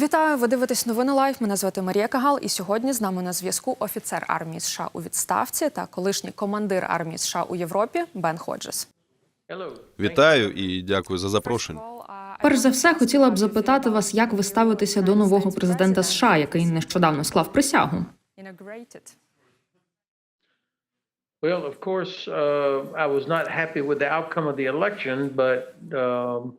Вітаю! Ви дивитесь новини Лайв. Мене звати Марія Кагал, і сьогодні з нами на зв'язку офіцер армії США у відставці та колишній командир армії США у Європі Бен Ходжес. Вітаю і дякую за запрошення. Перш за все, хотіла б запитати вас, як ви ставитеся до нового президента США, який нещодавно склав присягу. Well, of course, uh, I was not happy with the outcome of the election, but um,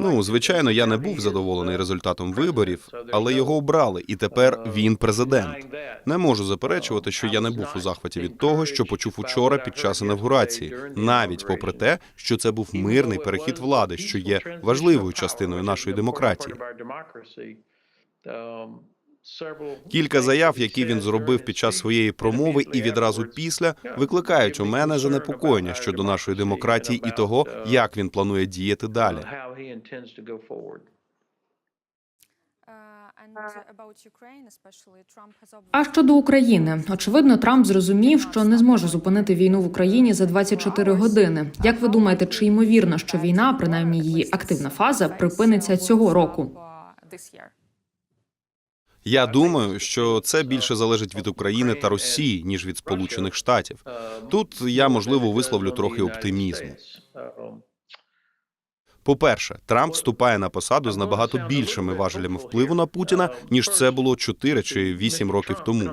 Ну, звичайно, я не був задоволений результатом виборів, але його обрали, і тепер він президент. Не можу заперечувати, що я не був у захваті від того, що почув учора під час інавгурації, навіть попри те, що це був мирний перехід влади, що є важливою частиною нашої демократії. Кілька заяв, які він зробив під час своєї промови і відразу після, викликають у мене занепокоєння щодо нашої демократії і того, як він планує діяти далі. А щодо України, очевидно, Трамп зрозумів, що не зможе зупинити війну в Україні за 24 години. Як ви думаєте, чи ймовірно, що війна, принаймні її активна фаза, припиниться цього року? Я думаю, що це більше залежить від України та Росії ніж від Сполучених Штатів. Тут я можливо висловлю трохи оптимізму. По-перше, Трамп вступає на посаду з набагато більшими важелями впливу на Путіна, ніж це було 4 чи 8 років тому.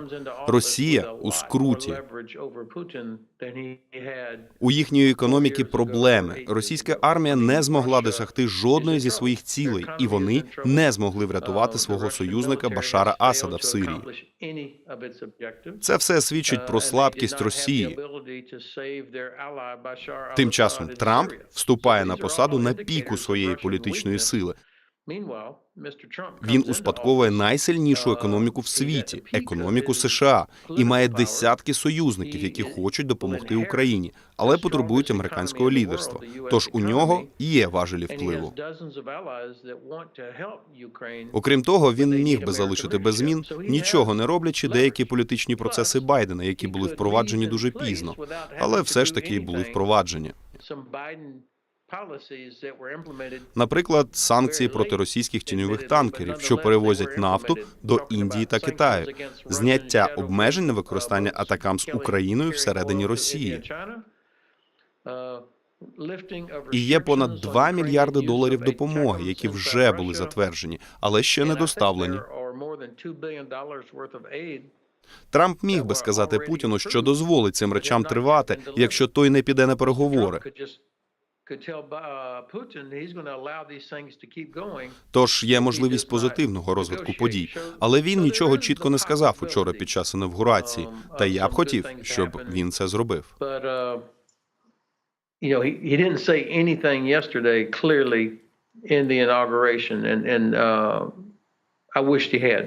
Росія у скруті. У їхньої економіки проблеми. Російська армія не змогла досягти жодної зі своїх цілей, і вони не змогли врятувати свого союзника Башара Асада в Сирії. Це все свідчить про слабкість Росії. Тим часом Трамп вступає на посаду на піку своєї політичної сили. Він успадковує найсильнішу економіку в світі економіку США. І має десятки союзників, які хочуть допомогти Україні, але потребують американського лідерства. Тож у нього є важелі впливу. Окрім того, він міг би залишити без змін, нічого не роблячи деякі політичні процеси Байдена, які були впроваджені дуже пізно, але все ж таки були впроваджені. Наприклад, санкції проти російських тіньових танкерів, що перевозять нафту до Індії та Китаю, зняття обмежень на використання атакам з Україною всередині Росії. І є понад 2 мільярди доларів допомоги, які вже були затверджені, але ще не доставлені. Трамп міг би сказати Путіну, що дозволить цим речам тривати, якщо той не піде на переговори. Тож є можливість позитивного розвитку подій, але він нічого чітко не сказав учора під час інавгурації. Та я б хотів, щоб він це зробив. But uh, you know, he, he didn't say anything yesterday clearly in the inauguration, and and uh, I wished he had.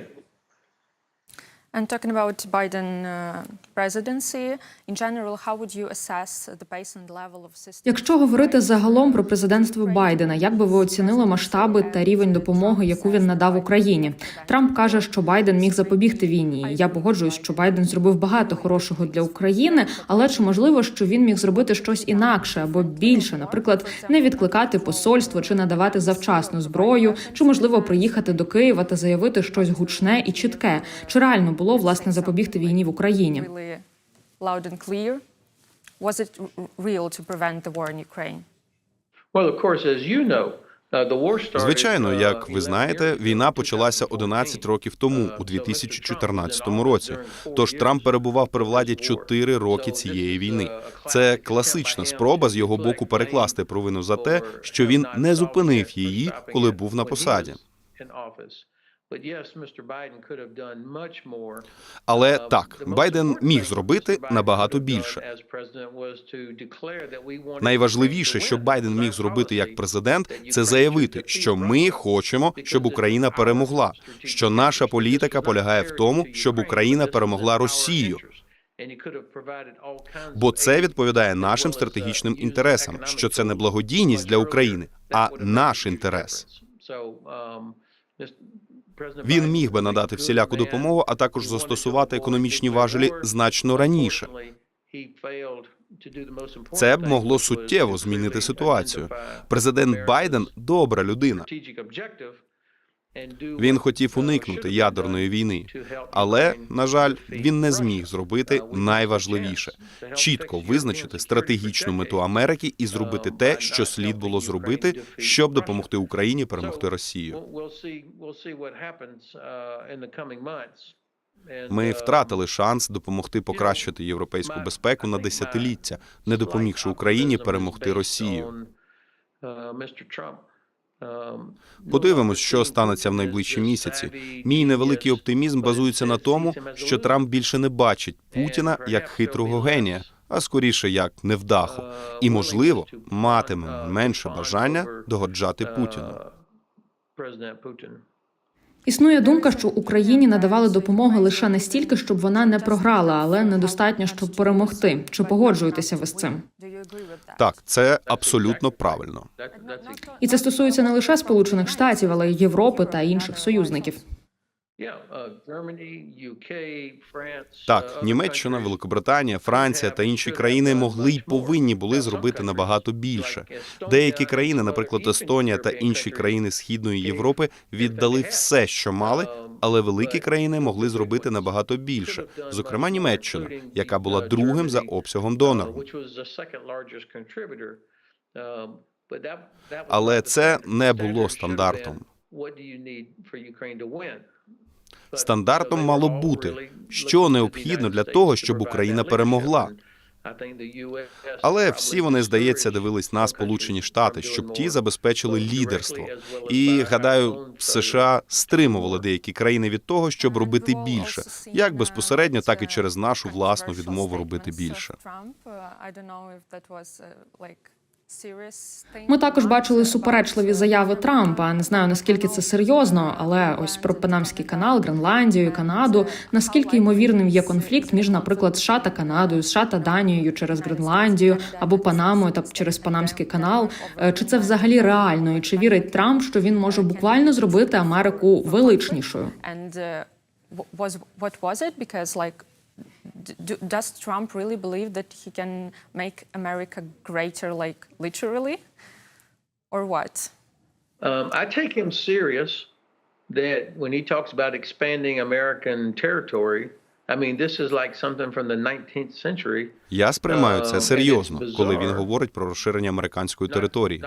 And talking about Biden uh, presidency, in general, how would you assess the pace and level of system? Якщо говорити загалом про президентство Байдена, як би ви оцінили масштаби та рівень допомоги, яку він надав Україні? Трамп каже, що Байден міг запобігти війні. Я погоджуюсь, що Байден зробив багато хорошого для України, але чи можливо, що він міг зробити щось інакше або більше, наприклад, не відкликати посольство чи надавати завчасну зброю, чи можливо приїхати до Києва та заявити щось гучне і чітке? Чи реально було власне запобігти війні в Україні? Loud and clear. Was it r- real to prevent the war in Ukraine? Well, of course, as you know, uh, the war started. Звичайно, uh, як ви знаєте, війна почалася 2014. 11 років тому, у 2014 році. Тож Трамп перебував при владі 4 роки цієї війни. Це класична спроба з його боку перекласти провину за те, що він не зупинив її, коли був на посаді. Але так, Байден міг зробити набагато більше. Найважливіше, що Байден міг зробити як президент, це заявити, що ми хочемо, щоб Україна перемогла. Що наша політика полягає в тому, щоб Україна перемогла Росію. Бо це відповідає нашим стратегічним інтересам. Що це не благодійність для України, а наш інтерес. Він міг би надати всіляку допомогу, а також застосувати економічні важелі значно раніше. Це б могло суттєво змінити ситуацію. Президент Байден добра людина. Він хотів уникнути ядерної війни, але на жаль, він не зміг зробити найважливіше чітко визначити стратегічну мету Америки і зробити те, що слід було зробити, щоб допомогти Україні перемогти Росію. Ми втратили шанс допомогти покращити європейську безпеку на десятиліття, не допомігши Україні перемогти Росію. Подивимось, що станеться в найближчі місяці. Мій невеликий оптимізм базується на тому, що Трамп більше не бачить Путіна як хитрого генія, а скоріше як невдаху, і можливо матиме менше бажання догоджати Путіну. Існує думка, що Україні надавали допомогу лише настільки, щоб вона не програла, але недостатньо, щоб перемогти. Чи погоджуєтеся ви з цим? Так, це абсолютно правильно. І це стосується не лише Сполучених Штатів, але й Європи та інших союзників. Так, Німеччина, Великобританія, Франція та інші країни могли й повинні були зробити набагато більше. Деякі країни, наприклад, Естонія та інші країни Східної Європи, віддали все, що мали, але великі країни могли зробити набагато більше. Зокрема, Німеччина, яка була другим за обсягом донором. Але це не було стандартом. Стандартом мало бути, що необхідно для того, щоб Україна перемогла. Але всі вони, здається, дивились на Сполучені Штати, щоб ті забезпечили лідерство. І гадаю, США стримували деякі країни від того, щоб робити більше, як безпосередньо, так і через нашу власну відмову робити більше. Ми також бачили суперечливі заяви Трампа. Не знаю наскільки це серйозно, але ось про Панамський канал, Гренландію, і Канаду. Наскільки ймовірним є конфлікт між, наприклад, США та Канадою, США та Данією через Гренландію або Панамою та через Панамський канал? Е, Чи це взагалі реально? І чи вірить Трамп, що він може буквально зробити Америку величнішою? Does Trump really believe that he can make America greater, like literally, or what? Um, I take him serious that when he talks about expanding American territory, I mean, this is like something from the 19th century. Я сприймаю це Um, серйозно, коли він говорить про розширення американської території.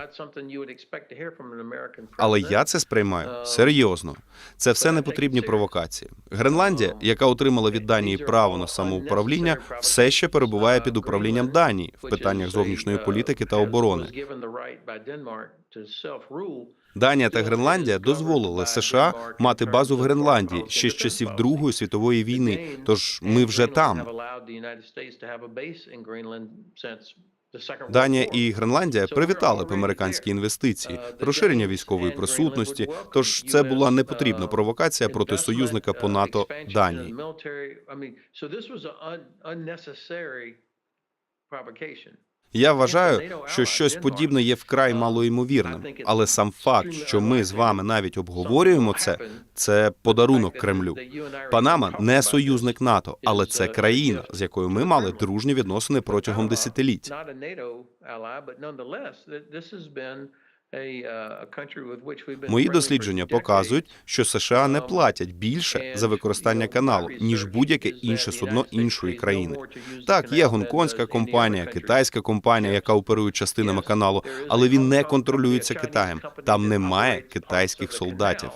Але я це сприймаю серйозно. Це все непотрібні провокації. Гренландія, яка отримала від Данії право на самоуправління, все ще перебуває під управлінням Данії в питаннях зовнішньої політики та оборони. Данія та Гренландія дозволили США мати базу в Гренландії ще з часів Другої світової війни. Тож ми вже там. Данія і Гренландія привітали б американські інвестиції, розширення військової присутності. Тож це була непотрібна провокація проти союзника по НАТО Данії. Я вважаю, що щось подібне є вкрай малоймовірним, але сам факт, що ми з вами навіть обговорюємо це, це подарунок Кремлю. Панама не союзник НАТО, але це країна, з якою ми мали дружні відносини протягом десятиліть. Мої дослідження показують, що США не платять більше за використання каналу ніж будь-яке інше судно іншої країни. Так, є гонконгська компанія, китайська компанія, яка оперує частинами каналу, але він не контролюється Китаєм. Там немає китайських солдатів.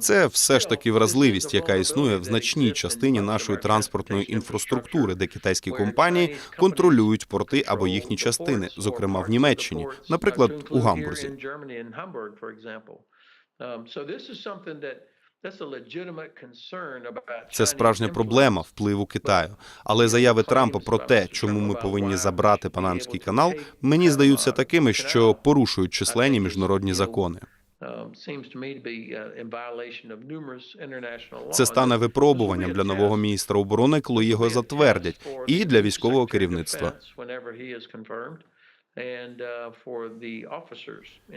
Це все ж таки вразливість, яка існує в значній частині нашої транспортної інфраструктури, де китайські компанії контролюють порти або їхні частини, зокрема в Німеччині, наприклад, у Гамбурзі. Це справжня проблема впливу Китаю. Але заяви Трампа про те, чому ми повинні забрати Панамський канал, мені здаються такими, що порушують численні міжнародні закони. Це стане випробуванням для нового міністра оборони, коли його затвердять, і для військового керівництва.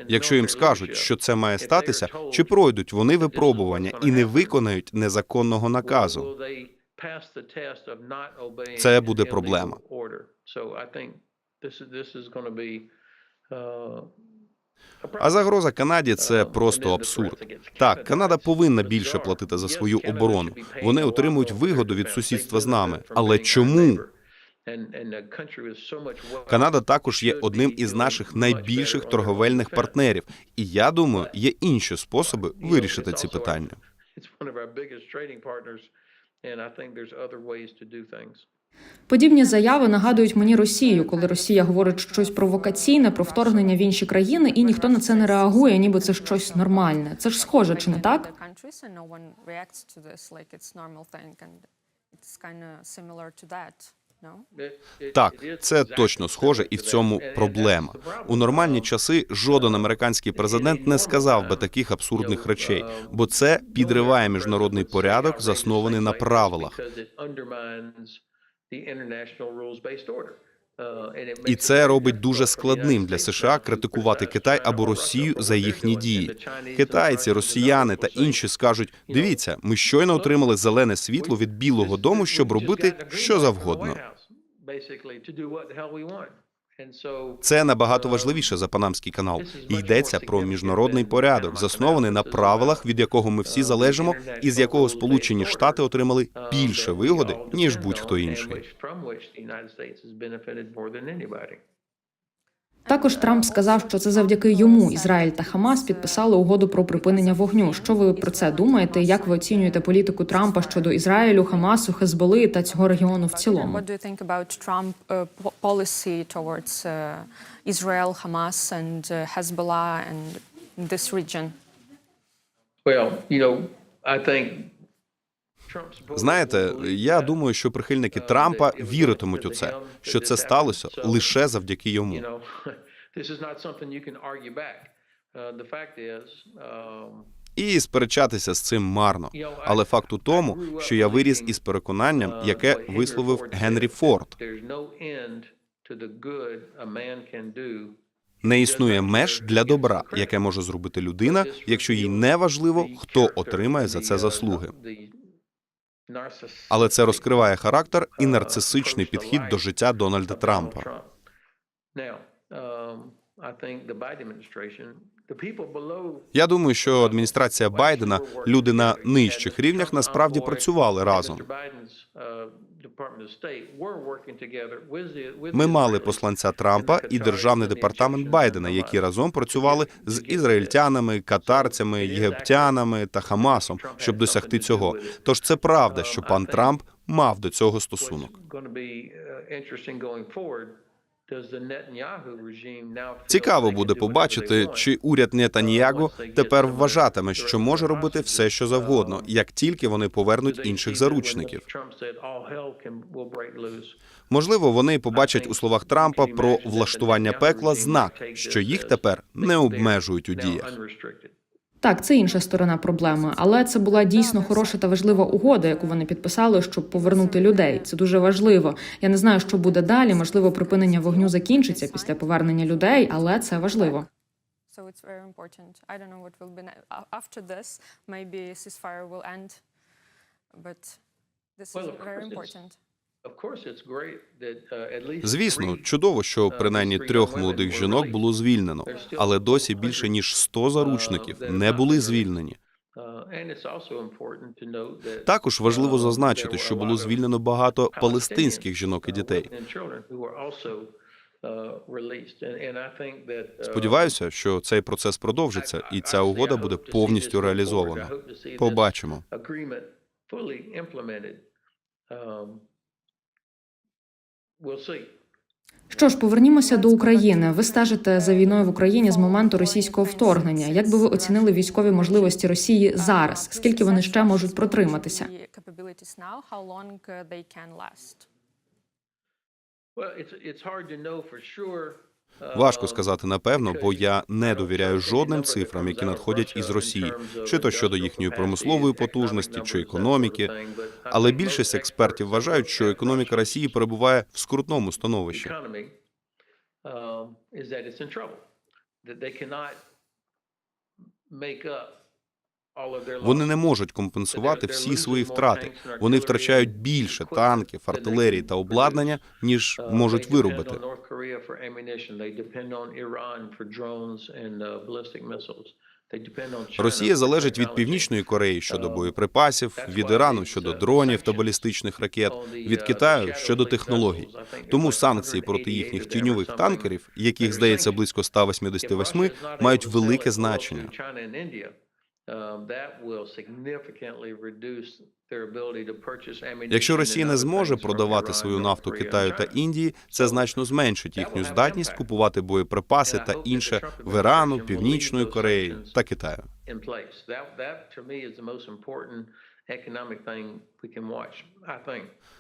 Якщо їм скажуть, що це має статися, чи пройдуть вони випробування і не виконають незаконного наказу, це буде проблема. А загроза Канаді це просто абсурд. Так, Канада повинна більше платити за свою оборону. Вони отримують вигоду від сусідства з нами. Але чому? Канада також є одним із наших найбільших торговельних партнерів, і я думаю, є інші способи вирішити ці питання. Подібні заяви нагадують мені Росію, коли Росія говорить щось провокаційне про вторгнення в інші країни, і ніхто на це не реагує, ніби це щось нормальне. Це ж схоже, чи не так? Так, це точно схоже, і в цьому проблема. У нормальні часи жоден американський президент не сказав би таких абсурдних речей, бо це підриває міжнародний порядок, заснований на правилах. І це робить дуже складним для США критикувати Китай або Росію за їхні дії. Китайці, росіяни та інші скажуть: дивіться, ми щойно отримали зелене світло від Білого Дому, щоб робити що завгодно. Це набагато важливіше за панамський канал. І йдеться про міжнародний порядок, заснований на правилах, від якого ми всі залежимо, і з якого Сполучені Штати отримали більше вигоди ніж будь-хто інший. Також Трамп сказав, що це завдяки йому Ізраїль та Хамас підписали угоду про припинення вогню. Що ви про це думаєте? Як ви оцінюєте політику Трампа щодо Ізраїлю, Хамасу, Хезболи та цього регіону в цілому? Uh, uh, Israel, Hamas, and uh, Hezbollah, and this region? Well, you know, I think Знаєте, я думаю, що прихильники Трампа віритимуть у це, що це сталося лише завдяки йому. І сперечатися з цим марно. Але факт у тому, що я виріс із переконанням, яке висловив Генрі Форд: не існує меж для добра, яке може зробити людина, якщо їй не важливо, хто отримає за це заслуги. Але це розкриває характер і нарцисичний підхід до життя Дональда Трампа. Um, Я думаю, що адміністрація Байдена, люди на нижчих рівнях насправді працювали разом. Ми мали посланця Трампа і державний департамент Байдена, які разом працювали з ізраїльтянами, катарцями, єгиптянами та Хамасом, щоб досягти цього. Тож це правда, що пан Трамп мав до цього стосунок. Цікаво буде побачити, чи уряд Нетаньягу тепер вважатиме, що може робити все, що завгодно, як тільки вони повернуть інших заручників. Можливо, вони побачать у словах Трампа про влаштування пекла знак, що їх тепер не обмежують у діях. Так, це інша сторона проблеми, але це була дійсно хороша та важлива угода, яку вони підписали, щоб повернути людей. Це дуже важливо. Я не знаю, що буде далі. Можливо, припинення вогню закінчиться після повернення людей, але це важливо. So it's very important. I don't know what will be after this. Maybe ceasefire will end, but this is very important. Звісно, чудово, що принаймні трьох молодих жінок було звільнено, але досі більше ніж 100 заручників не були звільнені. Також важливо зазначити, що було звільнено багато палестинських жінок і дітей. Сподіваюся, що цей процес продовжиться, і ця угода буде повністю реалізована. Побачимо. Що ж, повернімося до України. Ви стежите за війною в Україні з моменту російського вторгнення. Як би ви оцінили військові можливості Росії зараз? Скільки вони ще можуть протриматися? Well, it's, it's hard to know for last. Важко сказати напевно, бо я не довіряю жодним цифрам, які надходять із Росії, чи то щодо їхньої промислової потужності, чи економіки. Але більшість експертів вважають, що економіка Росії перебуває в скрутному становищі. make up Вони не можуть компенсувати всі свої втрати. Вони втрачають більше танків, артилерії та обладнання, ніж можуть виробити. Росія залежить від північної Кореї щодо боєприпасів, від Ірану щодо дронів та балістичних ракет, від Китаю щодо технологій. Тому санкції проти їхніх тіньових танкерів, яких здається близько 188, мають велике значення. Якщо Росія не зможе продавати свою нафту Китаю та Індії, це значно зменшить їхню здатність купувати боєприпаси та інше в Ірану, Північної Кореї та Китаю. That, that.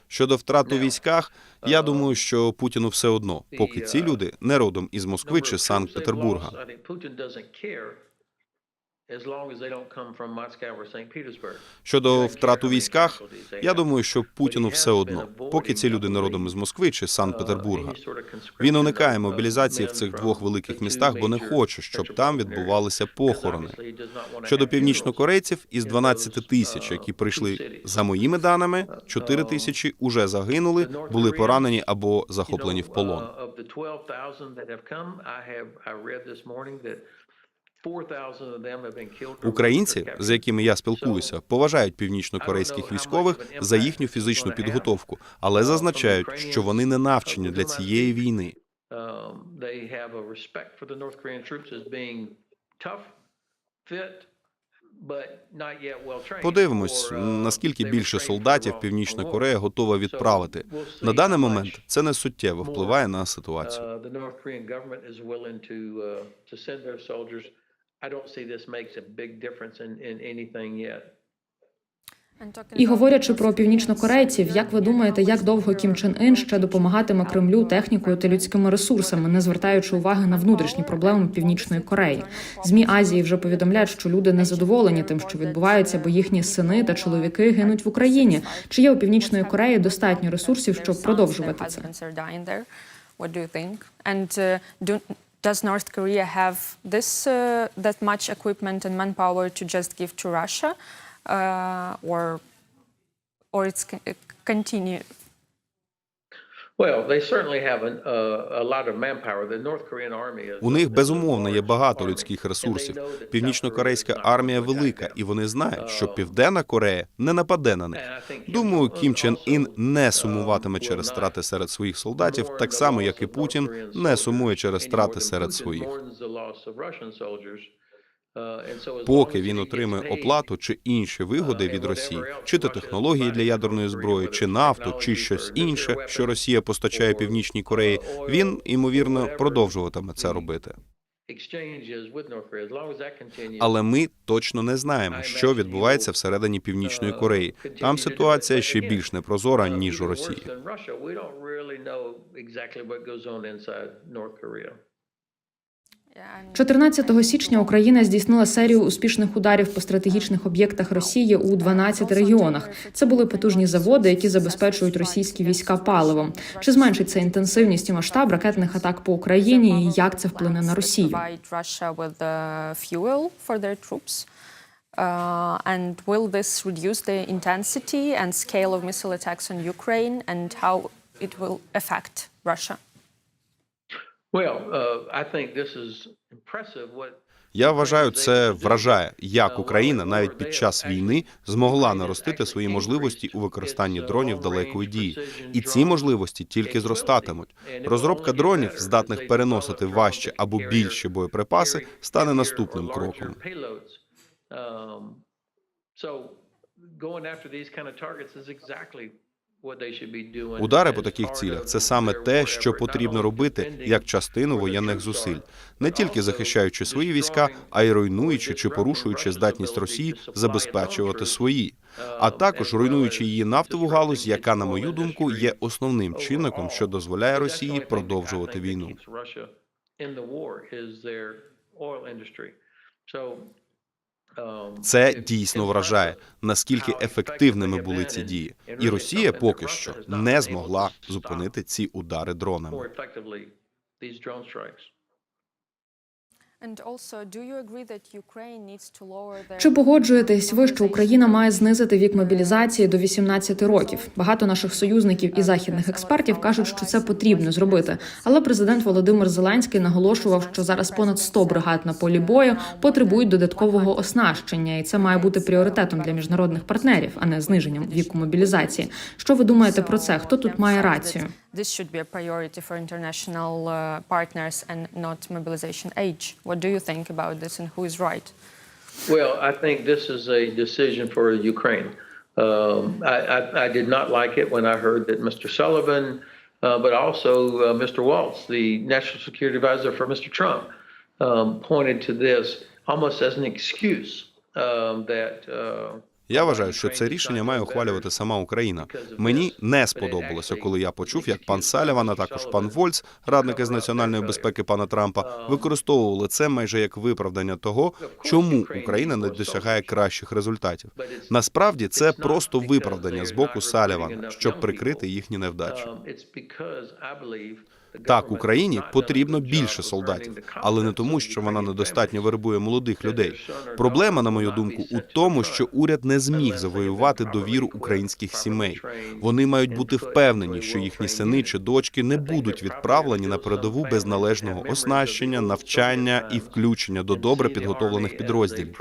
Щодо втрат у військах, я думаю, що Путіну все одно, поки ці люди не родом із Москви чи Санкт-Петербурга. Щодо втрат у військах, я думаю, що Путіну все одно, поки ці люди не родом із Москви чи Санкт-Петербурга. Він уникає мобілізації в цих двох великих містах, бо не хоче, щоб там відбувалися похорони. Щодо північнокорейців, із 12 тисяч, які прийшли за моїми даними, 4 тисячі уже загинули, були поранені або захоплені в полон. Українці, з якими я спілкуюся, поважають північнокорейських військових за їхню фізичну підготовку, але зазначають, що вони не навчені для цієї війни. Um. Подивимось, uh, наскільки більше солдатів Північна Корея готова відправити. На даний момент це не суттєво впливає на ситуацію. Don't see this makes a big difference in, in anything yet. І говорячи про північнокорейців, як ви думаєте, як довго Кім Чен Ін ще допомагатиме Кремлю технікою та людськими ресурсами, не звертаючи уваги на внутрішні проблеми Північної Кореї? Змі Азії вже повідомляють, що люди незадоволені тим, що відбувається, бо їхні сини та чоловіки гинуть в Україні. Чи є у північної Кореї достатньо ресурсів, щоб продовжувати це? Does North Korea have this uh, that much equipment and manpower to just give to Russia, uh, or or it's con- continue? У них безумовно є багато людських ресурсів. Північнокорейська армія велика, і вони знають, що Південна Корея не нападе на них. Думаю, Кім Чен Ін не сумуватиме через страти серед своїх солдатів, так само як і Путін не сумує через страти серед своїх. Поки він отримує оплату чи інші вигоди від Росії, чи то технології для ядерної зброї, чи нафту, чи щось інше, що Росія постачає Північній Кореї, він ймовірно продовжуватиме це робити. Але ми точно не знаємо, що відбувається всередині Північної Кореї. Там ситуація ще більш непрозора ніж у Росії. 14 січня Україна здійснила серію успішних ударів по стратегічних об'єктах Росії у 12 регіонах. Це були потужні заводи, які забезпечують російські війська паливом. Чи зменшить це інтенсивність і масштаб ракетних атак по Україні? І як це вплине на Росію? Uh. Uh, and will this reduce the intensity and scale of missile attacks on Ukraine and how it will affect Russia? Well, uh, I think this is impressive what Я вважаю, це вражає, як Україна навіть під час війни змогла наростити свої можливості у використанні дронів далекої дії, і ці можливості тільки зростатимуть. Розробка дронів, здатних переносити важче або більші боєприпаси, стане наступним кроком. Удари по таких цілях це саме те, що потрібно робити як частину воєнних зусиль, не тільки захищаючи свої війська, а й руйнуючи чи порушуючи здатність Росії забезпечувати свої, а також руйнуючи її нафтову галузь, яка, на мою думку, є основним чинником, що дозволяє Росії продовжувати війну. Це дійсно вражає, наскільки ефективними були ці дії, і Росія поки що не змогла зупинити ці удари дронами. And also, do you agree that Ukraine needs to lower their Чи погоджуєтесь ви, що Україна має знизити вік мобілізації до 18 років? Багато наших союзників і західних експертів кажуть, що це потрібно зробити. Але президент Володимир Зеленський наголошував, що зараз понад 100 бригад на полі бою потребують додаткового оснащення, і це має бути пріоритетом для міжнародних партнерів, а не зниженням віку мобілізації. Що ви думаєте про це? Хто тут має рацію? This should be a priority for international uh, partners and not mobilization age. What do you think about this and who is right? Well, I think this is a decision for Ukraine. Um, I, I, I did not like it when I heard that Mr. Sullivan, uh, but also uh, Mr. Waltz, the national security advisor for Mr. Trump, um, pointed to this almost as an excuse um, that. Uh, Я вважаю, що це рішення має ухвалювати сама Україна. Мені не сподобалося, коли я почув, як пан Саліван, а також пан Вольц, радники з національної безпеки пана Трампа, використовували це майже як виправдання того, чому Україна не досягає кращих результатів. Насправді це просто виправдання з боку Салівана, щоб прикрити їхні невдачі. Так, Україні потрібно більше солдатів, але не тому, що вона недостатньо вербує молодих людей. Проблема, на мою думку, у тому, що уряд не зміг завоювати довіру українських сімей. Вони мають бути впевнені, що їхні сини чи дочки не будуть відправлені на передову без належного оснащення, навчання і включення до добре підготовлених підрозділів.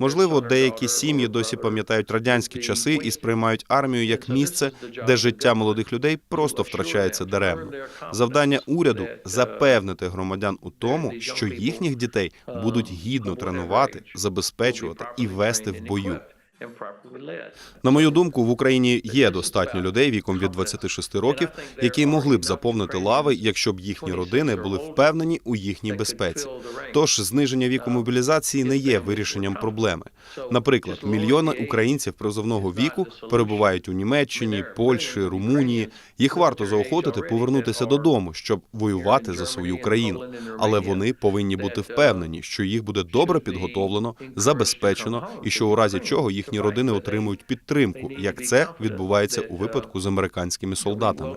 Можливо, деякі сім'ї досі пам'ятають радянські часи і сприймають армію як місце, де життя молодих людей просто втрачається даремно. Завдання уряду запевнити громадян у тому, що їхніх дітей будуть гідно тренувати, забезпечувати і вести в бою. На мою думку, в Україні є достатньо людей віком від 26 років, які могли б заповнити лави, якщо б їхні родини були впевнені у їхній безпеці. Тож зниження віку мобілізації не є вирішенням проблеми. Наприклад, мільйони українців призовного віку перебувають у Німеччині, Польщі, Румунії. Їх варто заохотити повернутися додому, щоб воювати за свою країну. Але вони повинні бути впевнені, що їх буде добре підготовлено, забезпечено, і що у разі чого їхні родини отримують підтримку, як це відбувається у випадку з американськими солдатами.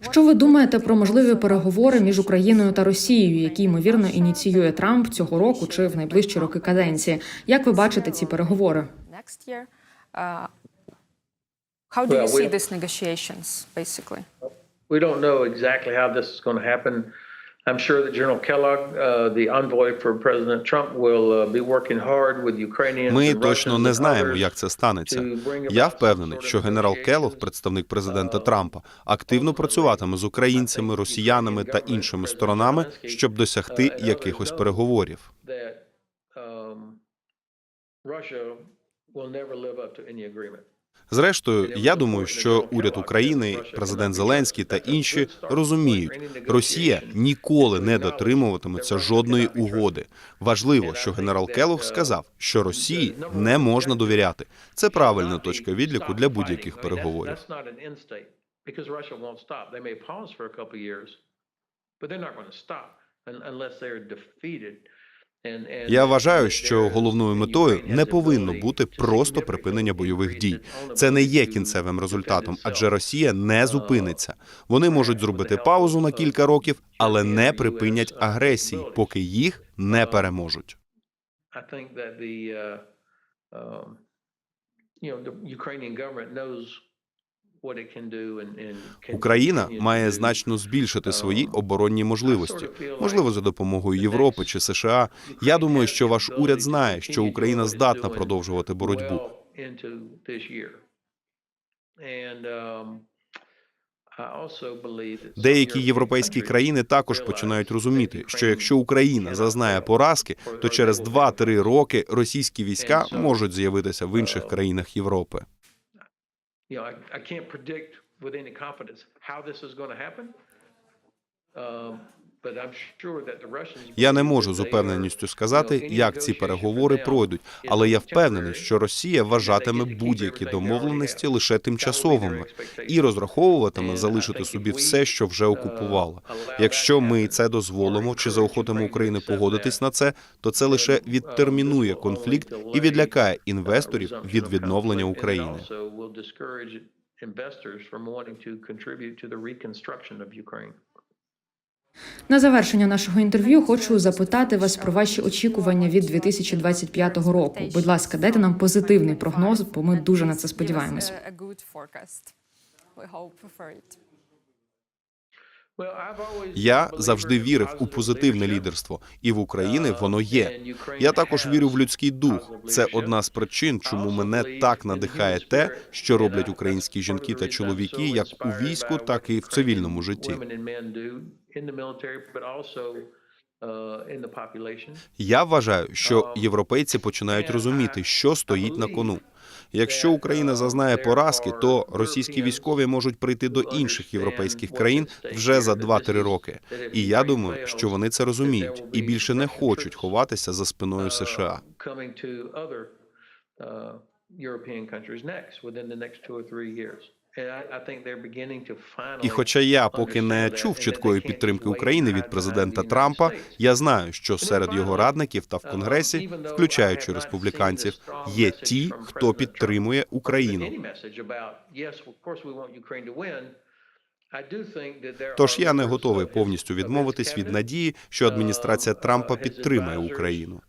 Що ви думаєте про можливі переговори між Україною та Росією, які ймовірно ініціює Трамп цього року чи в найближчі роки каденції? Як ви бачите ці переговори? uh, how do you see these negotiations, basically? We don't know exactly how this is going to happen. I'm sure that General Kellogg, uh, the envoy for President Trump, will uh, be working hard with Ukrainians Ми точно не знаємо, як це станеться. Я впевнений, що генерал. Келох, представник президента Трампа, активно працюватиме з українцями, росіянами та іншими сторонами, щоб досягти якихось переговорів. um, Russia will never live up to any agreement. Зрештою, я думаю, що уряд України, президент Зеленський та інші розуміють, Росія ніколи не дотримуватиметься жодної угоди. Важливо, що генерал Келох сказав, що Росії не можна довіряти. Це правильна точка відліку для будь-яких переговорів. But they're not going to stop un- unless they're defeated. Я вважаю, що головною метою не повинно бути просто припинення бойових дій. Це не є кінцевим результатом, адже Росія не зупиниться. Вони можуть зробити паузу на кілька років, але не припинять агресії, поки їх не переможуть. I think that the, uh, um, you know, the Ukrainian government knows Україна має значно збільшити свої оборонні можливості, можливо, за допомогою Європи чи США. Я думаю, що ваш уряд знає, що Україна здатна продовжувати боротьбу. um, Деякі європейські країни також починають розуміти, що якщо Україна зазнає поразки, то через 2-3 роки російські війська можуть з'явитися в інших країнах Європи. You know, I, I can't predict with any confidence how this is going to happen. Um, Я не можу з упевненістю сказати, як ці переговори пройдуть, але я впевнений, що Росія вважатиме будь-які домовленості лише тимчасовими і розраховуватиме залишити собі все, що вже окупувала. Якщо ми це дозволимо чи заохотимо Україну погодитись на це, то це лише відтермінує конфлікт і відлякає інвесторів від відновлення України. Investors from wanting to contribute to the reconstruction of Ukraine. На завершення нашого інтерв'ю хочу запитати вас про ваші очікування від 2025 року. Будь ласка, дайте нам позитивний прогноз, бо ми дуже на це сподіваємось. Give us a- a good forecast. We hope for it. Я завжди вірив у позитивне лідерство, і в Україні воно є. Я також вірю в людський дух. Це одна з причин, чому мене так надихає те, що роблять українські жінки та чоловіки, як у війську, так і в цивільному житті. Я вважаю, що європейці починають розуміти, що стоїть на кону. Якщо Україна зазнає поразки, то російські військові можуть прийти до інших європейських країн вже за 2-3 роки. І я думаю, що вони це розуміють і більше не хочуть ховатися за спиною США. uh, European countries next within the next two or three years. І хоча я поки не чув чіткої підтримки України від президента Трампа, я знаю, що серед його радників та в конгресі, включаючи республіканців, є ті, хто підтримує Україну. Тож я не готовий повністю відмовитись від надії, що адміністрація Трампа підтримає Україну.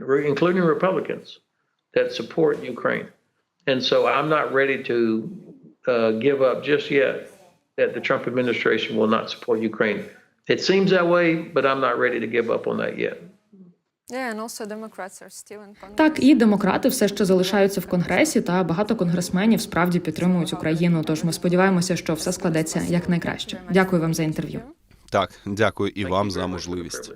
um, including Republicans, that support Ukraine. And so I'm not ready to uh, give up just yet that the Trump administration will not support Ukraine. It seems that way, but I'm not ready to give up on that yet. Yeah, and also Democrats are still in Congress. Так, і демократи все ще залишаються в конгресі, та багато конгресменів справді підтримують Україну. Тож ми сподіваємося, що все складеться якнайкраще. Дякую вам за інтерв'ю. Так, дякую і вам за можливість.